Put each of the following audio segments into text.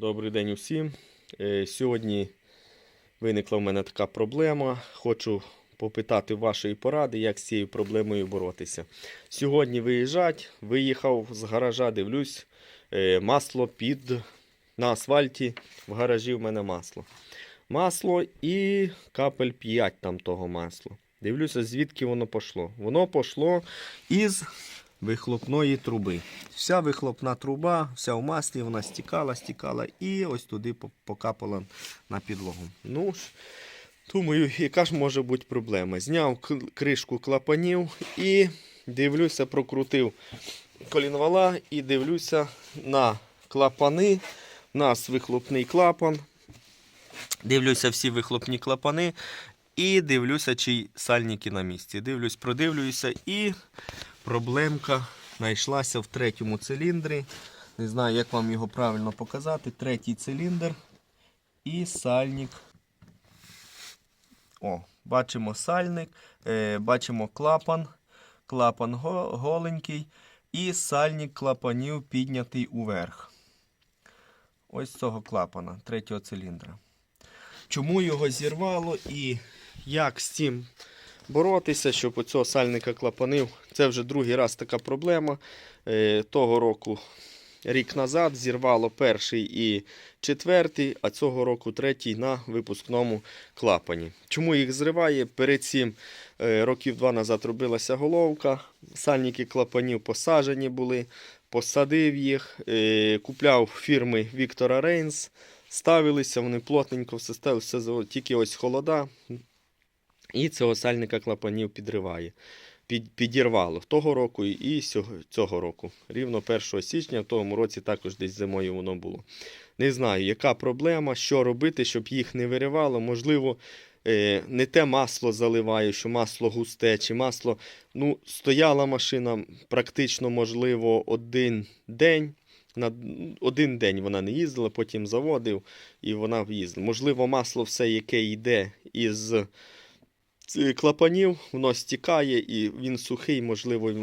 Добрий день усім. Е, Сьогодні виникла в мене така проблема. Хочу попитати вашої поради, як з цією проблемою боротися. Сьогодні виїжджать, виїхав з гаража, дивлюсь, е, масло під на асфальті. В гаражі в мене масло. Масло і капель 5 там того масла. Дивлюся, звідки воно пошло. Воно пошло із вихлопної труби. Вся вихлопна труба, вся в маслі, вона стікала, стікала і ось туди покапала на підлогу. Ну думаю, яка ж може бути проблема? Зняв кришку клапанів і дивлюся, прокрутив колінвала і дивлюся на клапани. У нас вихлопний клапан. Дивлюся всі вихлопні клапани. І дивлюся, чи сальники на місці. Дивлюсь, продивлююся, і проблемка знайшлася в третьому циліндрі. Не знаю, як вам його правильно показати. Третій циліндр і сальник. О, бачимо сальник, е, бачимо клапан. Клапан голенький. І сальник клапанів піднятий уверх. Ось цього клапана, третього циліндра. Чому його зірвало і як з цим боротися, щоб оцього сальника клапанив. Це вже другий раз така проблема. Е, того року, рік назад, зірвало перший і четвертий, а цього року третій на випускному клапані. Чому їх зриває? Перед цим е, років два назад робилася головка, сальники клапанів посаджені були, посадив їх, е, купляв фірми Віктора Рейнс. Ставилися, вони плотненько все ставили, все тільки ось холода, і цього сальника клапанів підриває. Під, підірвало того року і цього, року. Рівно 1 січня, в тому році також десь зимою воно було. Не знаю, яка проблема, що робити, щоб їх не виривало. Можливо, е, не те масло заливаю, що масло густе, чи масло. Ну, стояла машина практично, можливо, один день. На один день вона не їздила, потім заводив і вона їздила. Можливо, масло все, яке йде із клапанів, воно стікає і він сухий, можливо,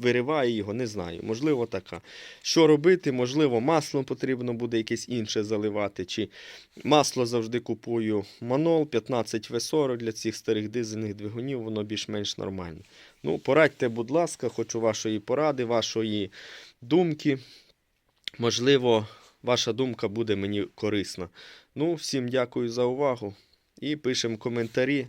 вириває його, не знаю. Можливо, така. Що робити? Можливо, масло потрібно буде якесь інше заливати. Чи масло завжди купую Манол 15В40 для цих старих дизельних двигунів, воно більш-менш нормальне. Ну, порадьте, будь ласка, хочу вашої поради, вашої думки. Можливо, ваша думка буде мені корисна. Ну, всім дякую за увагу і пишемо коментарі.